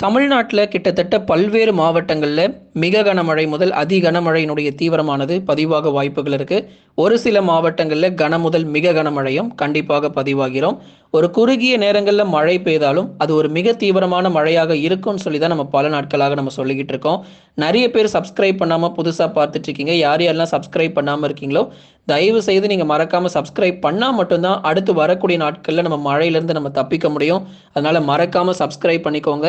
தமிழ்நாட்டில் கிட்டத்தட்ட பல்வேறு மாவட்டங்களில் மிக கனமழை முதல் அதி கனமழையினுடைய தீவிரமானது பதிவாக வாய்ப்புகள் இருக்குது ஒரு சில மாவட்டங்களில் கன முதல் மிக கனமழையும் கண்டிப்பாக பதிவாகிறோம். ஒரு குறுகிய நேரங்களில் மழை பெய்தாலும் அது ஒரு மிக தீவிரமான மழையாக இருக்கும்னு சொல்லி தான் நம்ம பல நாட்களாக நம்ம சொல்லிக்கிட்டு இருக்கோம். நிறைய பேர் சப்ஸ்கிரைப் பண்ணாமல் புதுசாக பார்த்துட்டு இருக்கீங்க. யார் யாரெல்லாம் சப்ஸ்கிரைப் பண்ணாமல் இருக்கீங்களோ தயவு செய்து நீங்கள் மறக்காமல் சப்ஸ்கிரைப் பண்ணால் மட்டும்தான் அடுத்து வரக்கூடிய நாட்களில் நம்ம மழையிலேருந்து நம்ம தப்பிக்க முடியும். அதனால் மறக்காமல் சப்ஸ்கிரைப் பண்ணிக்கோங்க.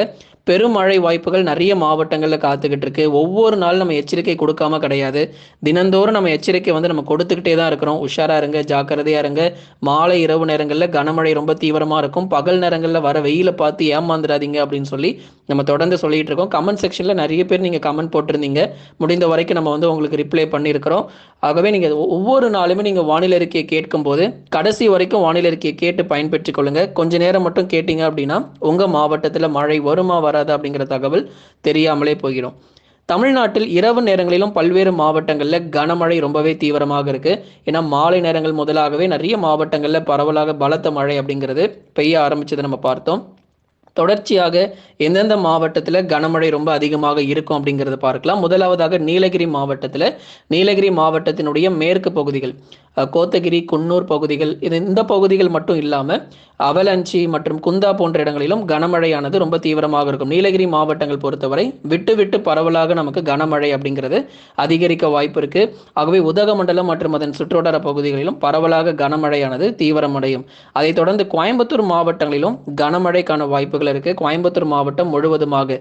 பெருமழை வாய்ப்புகள் நிறைய மாவட்டங்களில் காத்துக்கிட்டு இருக்கு. ஒவ்வொரு நாள் நம்ம எச்சரிக்கை கொடுக்காம கிடையாது. தினந்தோறும் நம்ம எச்சரிக்கை வந்து நம்ம கொடுத்துக்கிட்டே தான் இருக்கிறோம். உஷாராக இருங்க ஜாக்கிரதையாக இருங்க. மாலை இரவு நேரங்களில் கனமழை ரொம்ப தீவிரமாக இருக்கும். பகல் நேரங்களில் வர வெயிலை பார்த்து ஏமாந்துடாதீங்க அப்படின்னு சொல்லி நம்ம தொடர்ந்து சொல்லிட்டு இருக்கோம். கமெண்ட் செக்ஷனில் நிறைய பேர் நீங்கள் கமெண்ட் போட்டிருந்தீங்க. முடிந்த வரைக்கும் நம்ம வந்து உங்களுக்கு ரிப்ளை பண்ணியிருக்கிறோம். ஆகவே நீங்கள் ஒவ்வொரு நாளுமே நீங்கள் வானிலை அறிக்கையை கேட்கும்போது கடைசி வரைக்கும் வானிலை அறிக்கையை கேட்டு பயன்பெற்றுக் கொள்ளுங்கள் கொஞ்ச நேரம் மட்டும் கேட்டீங்க அப்படின்னா உங்கள் மாவட்டத்தில் மழை வருமா வராதா அப்படிங்கிற தகவல் தெரியாமலே போயிடும். தமிழ்நாட்டில் இரவு நேரங்களிலும் பல்வேறு மாவட்டங்களில் கனமழை ரொம்பவே தீவிரமாக இருக்கு. ஏன்னா மாலை நேரங்கள் முதலாகவே நிறைய மாவட்டங்களில் பரவலாக பலத்த மழை அப்படிங்கிறது பெய்ய ஆரம்பிச்சதை நம்ம பார்த்தோம். தொடர்ச்சியாக எந்தெந்த மாவட்டத்தில் கனமழை ரொம்ப அதிகமாக இருக்கும் அப்படிங்கிறத பார்க்கலாம். முதலாவதாக நீலகிரி மாவட்டத்தில் நீலகிரி மாவட்டத்தினுடைய மேற்கு பகுதிகள் கோத்தகிரி குன்னூர் பகுதிகள் இது இந்த பகுதிகள் மட்டும் இல்லாமல் அவலஞ்சி மற்றும் குந்தா போன்ற இடங்களிலும் கனமழையானது ரொம்ப தீவிரமாக இருக்கும். நீலகிரி மாவட்டங்கள் பொறுத்தவரை விட்டு விட்டு பரவலாக நமக்கு கனமழை அப்படிங்கிறது அதிகரிக்க வாய்ப்பு இருக்கு. ஆகவே உதகமண்டலம் மற்றும் அதன் சுற்றுவட்டார பகுதிகளிலும் பரவலாக கனமழையானது தீவிரமடையும். அதைத் தொடர்ந்து கோயம்புத்தூர் மாவட்டங்களிலும் கனமழைக்கான வாய்ப்புகள் இருக்கு. கோயம்புத்தூர் மாவட்டம் முழுவதுமாக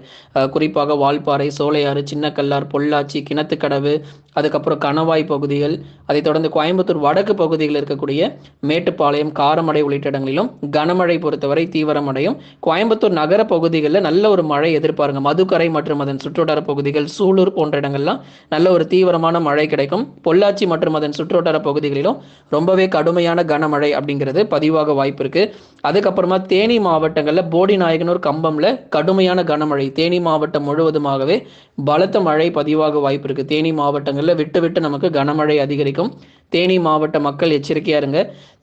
குறிப்பாக வால்பாறை சோலையாறு சின்னக்கல்லார் பொள்ளாச்சி கிணத்துக்கடவு அதுக்கப்புறம் கணவாய் பகுதிகள் அதைத் தொடர்ந்து கோயம்புத்தூர் வடக்கு பகுதிகளில் இருக்கக்கூடிய மேட்டுப்பாளையம் காரமடை உள்ளிட்ட இடங்களிலும் கனமழை பொறுத்தவரை தீவிரமடையும். கோயம்புத்தூர் நகர பகுதிகளில் நல்ல ஒரு மழை எதிர்பாருங்க. மதுக்கரை மற்றும் அதன் சுற்றுவட்டார பகுதிகள் சூலூர் போன்ற இடங்கள்லாம் நல்ல ஒரு தீவிரமான மழை கிடைக்கும். பொள்ளாச்சி மற்றும் அதன் சுற்றுவட்டார பகுதிகளிலும் ரொம்பவே கடுமையான கனமழை அப்படிங்கிறது பதிவாக வாய்ப்பு இருக்கு. அதுக்கப்புறமா தேனி மாவட்டங்களில் போடி நாயகனூர் கம்பம்ல கடுமையான கனமழை. தேனி மாவட்டம் முழுவதுமாகவே பலத்த மழை பதிவாக வாய்ப்பு இருக்கு. தேனி மாவட்டங்களில் விட்டு விட்டு நமக்கு கனமழை அதிகரிக்கும். தேனி மாவட்ட மக்கள் எச்சரிக்கையா இருங்க.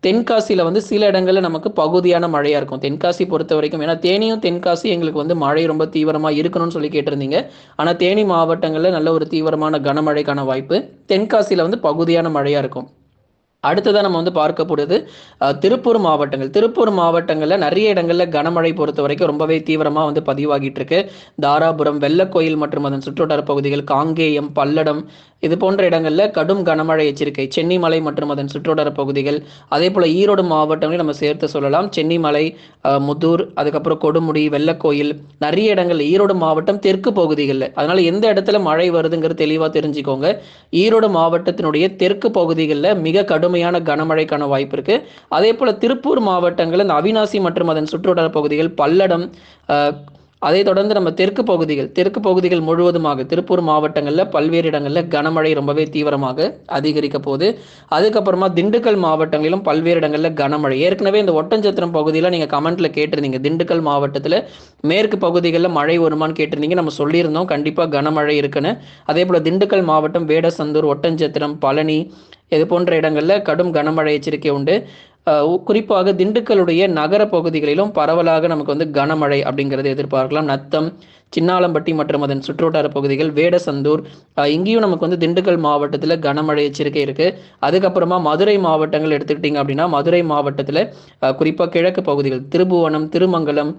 தென்காசியில் வந்து சில இடங்களில் நமக்கு பகுதியான மழையாக இருக்கும். தென்காசி பொறுத்த வரைக்கும் ஏன்னா தேனியும் தென்காசி எங்களுக்கு வந்து மழை ரொம்ப தீவிரமாக இருக்கணும்னு சொல்லி கேட்டிருந்தீங்க. ஆனால் தேனி மாவட்டங்களில் நல்ல ஒரு தீவிரமான கனமழைக்கான வாய்ப்பு. தென்காசியில் வந்து பகுதியான மழையாக இருக்கும். அடுத்ததாக நம்ம வந்து பார்க்கக்கூடியது திருப்பூர் மாவட்டங்கள். திருப்பூர் மாவட்டங்களில் நிறைய இடங்களில் கனமழை பொறுத்த வரைக்கும் ரொம்பவே தீவிரமாக வந்து பதிவாகிட்டு இருக்கு. தாராபுரம் வெள்ளக்கோயில் மற்றும் அதன் சுற்றுவட்டார பகுதிகள் காங்கேயம் பல்லடம் இது போன்ற இடங்களில் கடும் கனமழை எச்சரிக்கை. சென்னிமலை மற்றும் அதன் சுற்றுவட்டார பகுதிகள் அதே போல் ஈரோடு மாவட்டங்களையும் நம்ம சேர்த்து சொல்லலாம். சென்னிமலை முதூர் அதுக்கப்புறம் கொடுமுடி வெள்ளக்கோயில் நிறைய இடங்கள் ஈரோடு மாவட்டம் தெற்கு பகுதிகளில். அதனால எந்த இடத்துல மழை வருதுங்கிறது தெளிவாக தெரிஞ்சுக்கோங்க. ஈரோடு மாவட்டத்தினுடைய தெற்கு பகுதிகளில் மிக கடுமையான கனமழைக்கான வாய்ப்பு இருக்கு. அதே போல திருப்பூர் மாவட்டங்கள் இந்த அவினாசி மற்றும் அதன் சுற்றுவட்டார பகுதிகள் பல்லடம் அதை தொடர்ந்து நம்ம தெற்கு பகுதிகள் தெற்கு பகுதிகள் முழுவதுமாக திருப்பூர் மாவட்டங்களில் பல்வேறு இடங்களில் கனமழை ரொம்பவே தீவிரமாக அதிகரிக்க போகுது. அதுக்கப்புறமா திண்டுக்கல் மாவட்டங்களிலும் பல்வேறு இடங்களில் கனமழை. ஏற்கனவே இந்த ஒட்டஞ்சத்திரம் பகுதியில் நீங்கள் கமெண்ட்டில் கேட்டிருந்தீங்க. திண்டுக்கல் மாவட்டத்தில் மேற்கு பகுதிகளில் மழை வருமான்னு கேட்டிருந்தீங்க. நம்ம சொல்லியிருந்தோம். கண்டிப்பாக கனமழை இருக்குன்னு. அதே போல் திண்டுக்கல் மாவட்டம் வேடசந்தூர் ஒட்டஞ்சத்திரம் பழனி இது போன்ற இடங்களில் கடும் கனமழை எச்சரிக்கை உண்டு. குறிப்பாக திண்டுக்கலுடைய நகர பகுதிகளிலும் பரவலாக நமக்கு வந்து கனமழை அப்படிங்கிறது எதிர்பார்க்கலாம். நத்தம் சின்னாலம்பட்டி மற்றும் அதன் சுற்றுவட்டார பகுதிகள் வேடசந்தூர் இங்கேயும் நமக்கு வந்து திண்டுக்கல் மாவட்டத்தில் கனமழை எச்சரிக்கை இருக்கு. அதுக்கப்புறமா மதுரை மாவட்டங்கள் எடுத்துக்கிட்டிங்க அப்படின்னா மதுரை மாவட்டத்தில் குறிப்பாக கிழக்கு பகுதிகள் திருபுவனம் திருமங்கலம்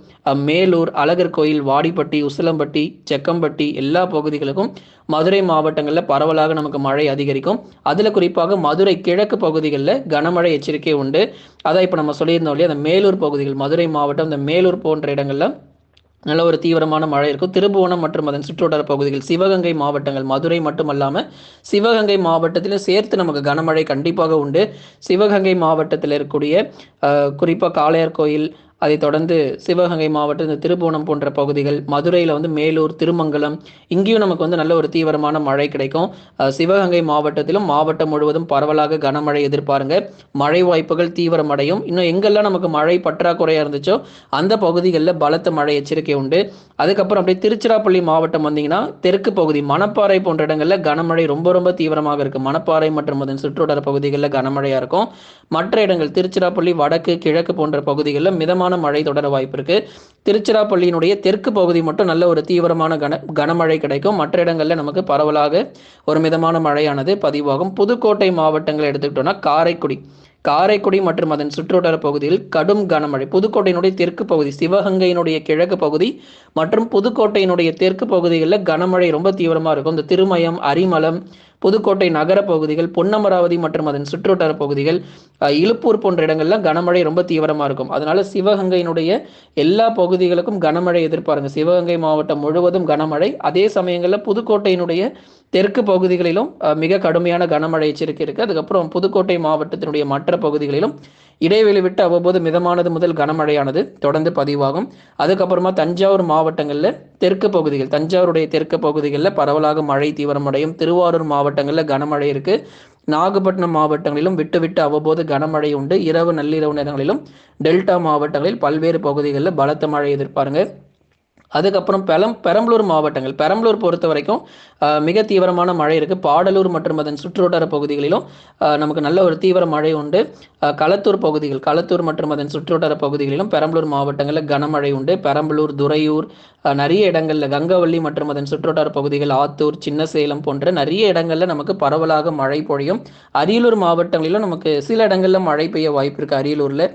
மேலூர் அழகர் கோயில் வாடிப்பட்டி உசிலம்பட்டி செக்கம்பட்டி எல்லா பகுதிகளுக்கும் மதுரை மாவட்டங்களில் பரவலாக நமக்கு மழை அதிகரிக்கும். அதில் குறிப்பாக மதுரை கிழக்கு பகுதிகளில் கனமழை எச்சரிக்கை உண்டு. அதான் இப்போ நம்ம சொல்லியிருந்தோம் இல்லையா அந்த மேலூர் பகுதிகள் மதுரை மாவட்டம் இந்த மேலூர் போன்ற இடங்களில் நல்ல ஒரு தீவிரமான மழை இருக்கும். திருபுவனம் மற்றும் அதன் சுற்றுவட்டார பகுதிகள் சிவகங்கை மாவட்டங்கள் மதுரை மட்டுமல்லாமல் சிவகங்கை மாவட்டத்திலும் சேர்த்து நமக்கு கனமழை கண்டிப்பாக உண்டு. சிவகங்கை மாவட்டத்தில் இருக்கக்கூடிய குறிப்பாக காளையார் கோயில் அதைத் தொடர்ந்து சிவகங்கை மாவட்டம் இந்த திருபுவனம் போன்ற பகுதிகள் மதுரையில் வந்து மேலூர் திருமங்கலம் இங்கேயும் நமக்கு வந்து நல்ல ஒரு தீவிரமான மழை கிடைக்கும். சிவகங்கை மாவட்டத்திலும் மாவட்டம் முழுவதும் பரவலாக கனமழை எதிர்பாருங்க. மழை வாய்ப்புகள் தீவிரமடையும். இன்னும் எங்கெல்லாம் நமக்கு மழை பற்றாக்குறையாக இருந்துச்சோ அந்த பகுதிகளில் பலத்த மழை எச்சரிக்கை உண்டு. அதுக்கப்புறம் அப்படியே திருச்சிராப்பள்ளி மாவட்டம் வந்தீங்கன்னா தெற்கு பகுதி மணப்பாறை போன்ற இடங்களில் கனமழை ரொம்ப ரொம்ப தீவிரமாக இருக்கு. மணப்பாறை மற்றும் அதன் சுற்றுவட்டார பகுதிகளில் கனமழையாக இருக்கும். மற்ற இடங்கள் திருச்சிராப்பள்ளி வடக்கு கிழக்கு போன்ற பகுதிகளில் மிதமான மிதமான மழை தொடர வாய்ப்பு இருக்கு. திருச்சிராப்பள்ளியினுடைய தெற்கு பகுதி மட்டும் நல்ல ஒரு தீவிரமான கன கனமழை கிடைக்கும். மற்ற இடங்களில் நமக்கு பரவலாக ஒரு மிதமான மழையானது பதிவாகும். புதுக்கோட்டை மாவட்டங்களை எடுத்துக்கிட்டோம்னா காரைக்குடி. காரைக்குடி மற்றும் அதன் சுற்றுவட்டார பகுதியில் கடும் கனமழை. புதுக்கோட்டையினுடைய தெற்கு பகுதி சிவகங்கையினுடைய கிழக்கு பகுதி மற்றும் புதுக்கோட்டையினுடைய தெற்கு பகுதிகளில் கனமழை ரொம்ப தீவிரமாக இருக்கும். இந்த திருமயம் அரிமலம் புதுக்கோட்டை நகர பகுதிகள் பொன்னமராவதி மற்றும் அதன் சுற்றுவட்டார பகுதிகள் இழுப்பூர் போன்ற இடங்கள்லாம் கனமழை ரொம்ப தீவிரமாக இருக்கும். அதனால சிவகங்கையினுடைய எல்லா பகுதிகளுக்கும் கனமழை எதிர்பாருங்க. சிவகங்கை மாவட்டம் முழுவதும் கனமழை. அதே சமயங்களில் புதுக்கோட்டையினுடைய தெற்கு பகுதிகளிலும் மிக கடுமையான கனமழை எச்சரிக்கை இருக்குது அதுக்கப்புறம் புதுக்கோட்டை மாவட்டத்தினுடைய மற்ற பகுதிகளிலும் இடைவெளி விட்டு அவ்வப்போது மிதமானது முதல் கனமழையானது தொடர்ந்து பதிவாகும். அதுக்கப்புறமா தஞ்சாவூர் மாவட்டங்களில் தெற்கு பகுதிகள் தஞ்சாவூருடைய தெற்கு பகுதிகளில் பரவலாக மழை தீவிரமடையும். திருவாரூர் மாவட்டங்களில் கனமழை இருக்குது நாகப்பட்டினம் மாவட்டங்களிலும் விட்டு விட்டு அவ்வப்போது கனமழை உண்டு. இரவு நள்ளிரவு நேரங்களிலும் டெல்டா மாவட்டங்களில் பல்வேறு பகுதிகளில் பலத்த மழை எதிர்பாருங்க. அதுக்கப்புறம் பெலம் பெரம்பலூர் மாவட்டங்கள். பெரம்பலூர் பொறுத்த வரைக்கும் மிக தீவிரமான மழை இருக்குது பாடலூர் மற்றும் அதன் சுற்றுவட்டார பகுதிகளிலும் நமக்கு நல்ல ஒரு தீவிர மழை உண்டு. களத்தூர் பகுதிகள் களத்தூர் மற்றும் அதன் சுற்றுவட்டார பகுதிகளிலும் பெரம்பலூர் மாவட்டங்களில் கனமழை உண்டு. பெரம்பலூர் துறையூர் நிறைய இடங்களில் கங்கவள்ளி மற்றும் அதன் சுற்றுவட்டார பகுதிகள் ஆத்தூர் சின்னசேலம் போன்ற நிறைய இடங்களில் நமக்கு பரவலாக மழை பொழியும். அரியலூர் மாவட்டங்களிலும் நமக்கு சில இடங்களில் மழை பெய்ய வாய்ப்பு இருக்குது அரியலூரில்.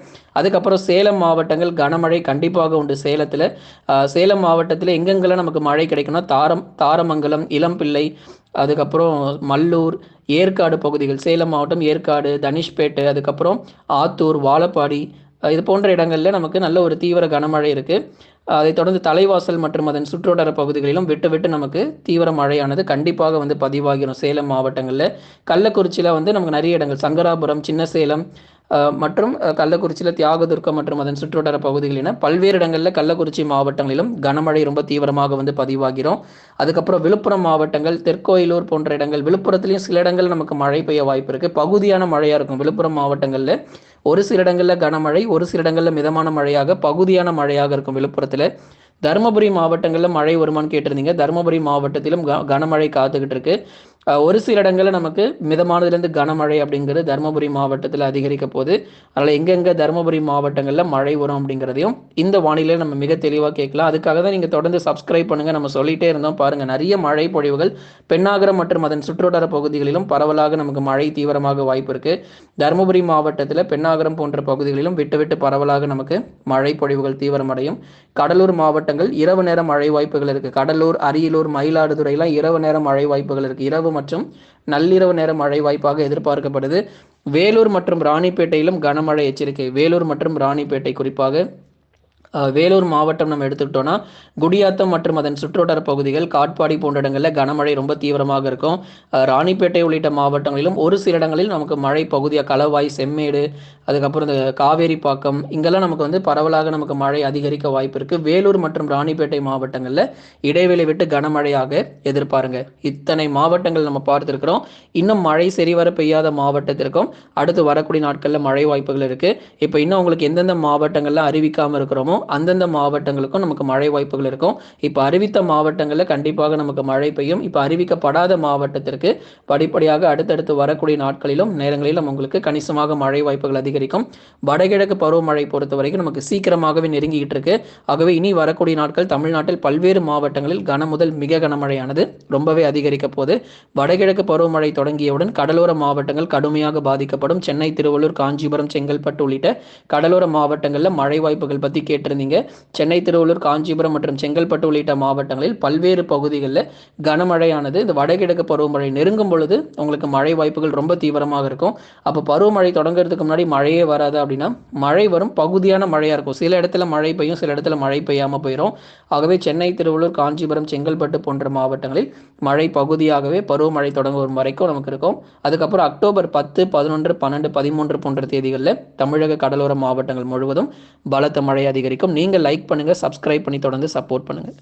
அதுக்கப்புறம் சேலம் மாவட்டங்கள் கனமழை கண்டிப்பாக உண்டு சேலத்தில். சேலம் மாவட்டத்தில் எங்கெங்கெல்லாம் நமக்கு மழை கிடைக்கும்னா தாரம் தாரமங்கலம் இளம்பிள்ளை அதுக்கப்புறம் மல்லூர் ஏற்காடு பகுதிகள் சேலம் மாவட்டம் ஏற்காடு தனுஷ்பேட்டு அதுக்கப்புறம் ஆத்தூர் வாழப்பாடி இது போன்ற இடங்களில் நமக்கு நல்ல ஒரு தீவிர கனமழை இருக்குது அதைத் தொடர்ந்து தலைவாசல் மற்றும் அதன் சுற்றுவட்டார பகுதிகளிலும் விட்டு விட்டு நமக்கு தீவிர மழையானது கண்டிப்பாக வந்து பதிவாகிடும் சேலம் மாவட்டங்களில் கள்ளக்குறிச்சியில் வந்து நமக்கு நிறைய இடங்கள். சங்கராபுரம் சின்ன சேலம் மற்றும் கள்ளக்குறிச்சியில் தியாகதுர்க்கம் மற்றும் அதன் சுற்றுவட்டார பகுதிகள் என பல்வேறு இடங்களில் கள்ளக்குறிச்சி மாவட்டங்களிலும் கனமழை ரொம்ப தீவிரமாக வந்து பதிவாகிறோம் அதுக்கப்புறம் விழுப்புரம் மாவட்டங்கள் தெற்கோயிலூர் போன்ற இடங்கள் விழுப்புரத்துலேயும் சில இடங்கள் நமக்கு மழை பெய்ய வாய்ப்பு இருக்குது பகுதியான மழையாக இருக்கும். விழுப்புரம் மாவட்டங்களில் ஒரு சில இடங்களில் கனமழை ஒரு சில இடங்களில் மிதமான மழையாக பகுதியான மழையாக இருக்கும் விழுப்புரத்தில். தருமபுரி மாவட்டங்களில் மழை வருமானு கேட்டிருந்தீங்க. தருமபுரி மாவட்டத்திலும் கனமழை காத்துக்கிட்டு இருக்கு. ஒரு சில இடங்களில் நமக்கு மிதமானதுலேருந்து கனமழை அப்படிங்கிறது தருமபுரி மாவட்டத்தில் அதிகரிக்க போகுது. அதனால் எங்கெங்கே தருமபுரி மாவட்டங்களில் மழை வரும் அப்படிங்கிறதையும் இந்த வானிலையில் நம்ம மிக தெளிவாக கேட்கலாம். அதுக்காக தான் நீங்கள் தொடர்ந்து சப்ஸ்கிரைப் பண்ணுங்கள் நம்ம சொல்லிகிட்டே இருந்தோம் பாருங்கள் நிறைய மழை பொழிவுகள் பெண்ணாகரம் மற்றும் அதன் சுற்றுவட்டார பகுதிகளிலும் பரவலாக நமக்கு மழை தீவிரமாக வாய்ப்பு இருக்குது தருமபுரி மாவட்டத்தில் பெண்ணாகரம் போன்ற பகுதிகளிலும் விட்டு விட்டு பரவலாக நமக்கு மழை பொழிவுகள் தீவிரமடையும். கடலூர் மாவட்டங்கள் இரவு நேரம் மழை வாய்ப்புகள் இருக்குது கடலூர் அரியலூர் மயிலாடுதுறையெல்லாம் இரவு நேரம் மழை வாய்ப்புகள் இருக்குது இரவு மற்றும் நள்ளிரவு நேர மழை வாய்ப்பாக எதிர்பார்க்கப்படுது. வேலூர் மற்றும் ராணிப்பேட்டையிலும் கனமழை எச்சரிக்கை. வேலூர் மற்றும் ராணிப்பேட்டை குறிப்பாக வேலூர் மாவட்டம் நம்ம எடுத்துக்கிட்டோம்னா குடியாத்தம் மற்றும் அதன் சுற்றுவட்டார பகுதிகள் காட்பாடி போன்ற இடங்களில் கனமழை ரொம்ப தீவிரமாக இருக்கும். ராணிப்பேட்டை உள்ளிட்ட மாவட்டங்களிலும் ஒரு சில இடங்களில் நமக்கு மழை பகுதியாக களவாய் செம்மேடு அதுக்கப்புறம் இந்த காவேரி பாக்கம் இங்கெல்லாம் நமக்கு வந்து பரவலாக நமக்கு மழை அதிகரிக்க வாய்ப்பு இருக்குது வேலூர் மற்றும் ராணிப்பேட்டை மாவட்டங்களில் இடைவெளி விட்டு கனமழையாக எதிர்பாருங்க. இத்தனை மாவட்டங்கள் நம்ம பார்த்துருக்கிறோம். இன்னும் மழை சரிவர பெய்யாத மாவட்டத்திற்கும் அடுத்து வரக்கூடிய நாட்களில் மழை வாய்ப்புகள் இருக்குது இப்போ இன்னும் உங்களுக்கு எந்தெந்த மாவட்டங்களில் அறிவிக்காமல் இருக்கிறோமோ அந்தந்த மாவட்டங்களுக்கும் நமக்கு மழை வாய்ப்புகள் இருக்கும். இப்போ அறிவித்த மாவட்டங்களில் கண்டிப்பாக நமக்கு மழை பெய்யும். இப்போ அறிவிக்கப்படாத மாவட்டத்திற்கு படிப்படியாக அடுத்தடுத்து வரக்கூடிய நாட்களிலும் நேரங்களிலும் உங்களுக்கு கணிசமாக மழை வாய்ப்புகள் அதிகரிக்கும். வடகிழக்கு பருவமழை பொறுத்த வரைக்கும் நமக்கு சீக்கிரமாகவே நெருங்கிட்டு இருக்கு. ஆகவே இனி வரக்கூடிய நாட்கள் தமிழ்நாட்டில் பல்வேறு மாவட்டங்களில் கன முதல் மிக கனமழையானது ரொம்பவே அதிகரிக்க போது வடகிழக்கு பருவமழை தொடங்கியவுடன் கடலோர மாவட்டங்கள் கடுமையாக பாதிக்கப்படும். சென்னை திருவள்ளூர் காஞ்சிபுரம் செங்கல்பட்டு உள்ளிட்ட கடலோர மாவட்டங்களில் மழை வாய்ப்புகள் பற்றி கேட்டு இருந்தீங்க சென்னை திருவள்ளூர் காஞ்சிபுரம் மற்றும் செங்கல்பட்டு உள்ளிட்ட மாவட்டங்களில் பல்வேறு பகுதிகளில் கனமழையானது. இந்த வடகிழக்கு பருவமழை நெருங்கும் பொழுது உங்களுக்கு மழை வாய்ப்புகள் ரொம்ப தீவிரமாக இருக்கும். அப்போ பருவமழை தொடங்குறதுக்கு முன்னாடி மழையே வராது அப்படின்னா மழை வரும் பகுதியான மழையாக இருக்கும். சில இடத்துல மழை பெய்யும் சில இடத்துல மழை பெய்யாமல் போயிடும் ஆகவே சென்னை திருவள்ளூர் காஞ்சிபுரம் செங்கல்பட்டு போன்ற மாவட்டங்களில் மழை பகுதியாகவே பருவமழை தொடங்கும் வரைக்கும் நமக்கு இருக்கும். அதுக்கப்புறம் அக்டோபர் பத்து பதினொன்று பன்னெண்டு பதிமூன்று போன்ற தேதிகளில் தமிழக கடலோர மாவட்டங்கள் முழுவதும் பலத்த மழை அதிகரிக்கும். நீங்கள் லைக் பண்ணுங்கள் சப்ஸ்கிரைப் பண்ணி தொடர்ந்து சப்போர்ட் பண்ணுங்கள்